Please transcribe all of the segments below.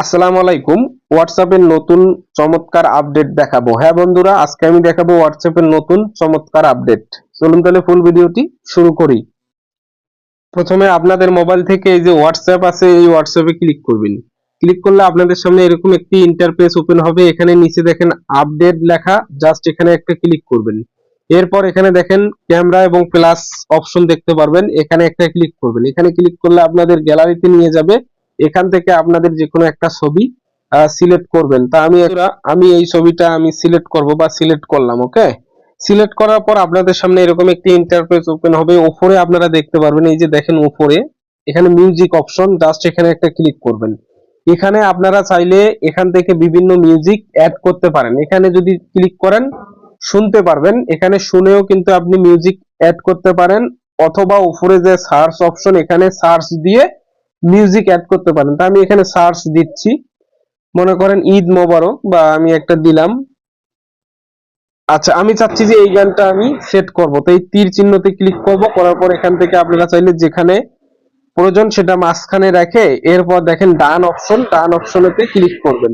আসসালামু আলাইকুম। হোয়াটসঅ্যাপের নতুন চমৎকার আপডেট দেখাবো। হ্যাঁ বন্ধুরা, আজকে আমি দেখাবো হোয়াটসঅ্যাপের নতুন চমৎকার আপডেট চলুন তাহলে ফুল ভিডিওটি শুরু করি। প্রথমে আপনাদের মোবাইল থেকে এই যে হোয়াটসঅ্যাপ আছে, এই হোয়াটসঅ্যাপে ক্লিক করবেন। ক্লিক করলে আপনাদের সামনে এরকম একটি ইন্টারফেস ওপেন হবে। এখানে নিচে দেখেন আপডেট লেখা জাস্ট এখানে একটা ক্লিক করবেন। এরপর এখানে দেখেন ক্যামেরা এবং প্লাস অপশন দেখতে পারবেন। এখানে একটা ক্লিক করবেন। এখানে ক্লিক করলে আপনাদের গ্যালারিতে নিয়ে যাবে এখান থেকে আপনাদের যে কোনো একটা ছবি সিলেক্ট করবেন। তা আমি আমি এই ছবিটা আমি সিলেক্ট করব বা সিলেক্ট করলাম ওকে সিলেক্ট করার পর আপনাদের সামনে এরকম একটি ইন্টারফেস ওপেন হবে। উপরে আপনারা দেখতে পারবেন, এই যে দেখেন উপরে, এখানে মিউজিক অপশন জাস্ট এখানে একটা ক্লিক করবেন। এখানে আপনারা চাইলে এখান থেকে বিভিন্ন মিউজিক অ্যাড করতে পারেন। এখানে যদি ক্লিক করেন, শুনতে পারবেন। এখানে শুনেও কিন্তু আপনি মিউজিক অ্যাড করতে পারেন। অথবা উপরে যে সার্চ অপশন এখানে সার্চ দিয়ে মিউজিক অ্যাড করতে পারেন। তা আমি এখানে সার্চ দিচ্ছি। মনে করেন ঈদ মোবারক বা আমি একটা দিলাম। আচ্ছা আমি চাচ্ছি যে এই গানটা আমি সেট করব। তো এই তীর চিহ্নতে ক্লিক করব। করার পর এখান থেকে আপনারা চাইলে যেখানে প্রয়োজন সেটা মাঝখানে রেখে এরপর দেখেন ডান অপশন ডান অপশনেতে ক্লিক করবেন।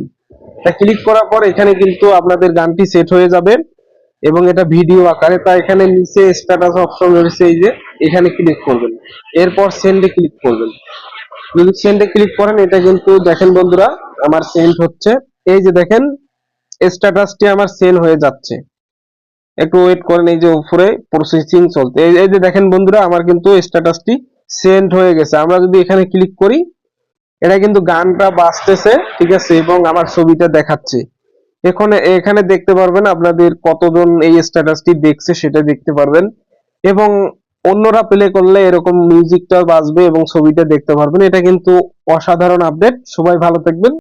তা ক্লিক করার পর এখানে কিন্তু আপনাদের গানটি সেট হয়ে যাবে এবং এটা ভিডিও আকারে। তা এখানে নিচে স্ট্যাটাস অপশন রয়েছে এই যে, এখানে ক্লিক করবেন। এরপর সেন্ডে ক্লিক করবেন। যদি সেন্ডে ক্লিক করেন, এটা কিন্তু দেখেন বন্ধুরা, আমার সেন্ড হচ্ছে, এই যে দেখেন স্ট্যাটাসটি আমার সেন্ড হয়ে যাচ্ছে। একটু ওয়েট করেন, এই যে উপরে প্রসেসিং এই এই যে দেখেন বন্ধুরা, আমার কিন্তু স্ট্যাটাসটি সেন্ড হয়ে গেছে। আমরা যদি এখানে ক্লিক করি, এটা কিন্তু গানটা বাজতেছে, ঠিক আছে, এবং আমার ছবিটা দেখাচ্ছে। এখানে এখানে দেখতে পারবেন, আপনাদের কতজন এই স্ট্যাটাসটি দেখছে সেটা দেখতে পারবেন। এবং অন্যরা প্লে করলে এরকম মিউজিকটা বাজবে এবং ছবিটা দেখতে পারবেন, এটা কিন্তু অসাধারণ আপডেট সবাই ভালো থাকবেন।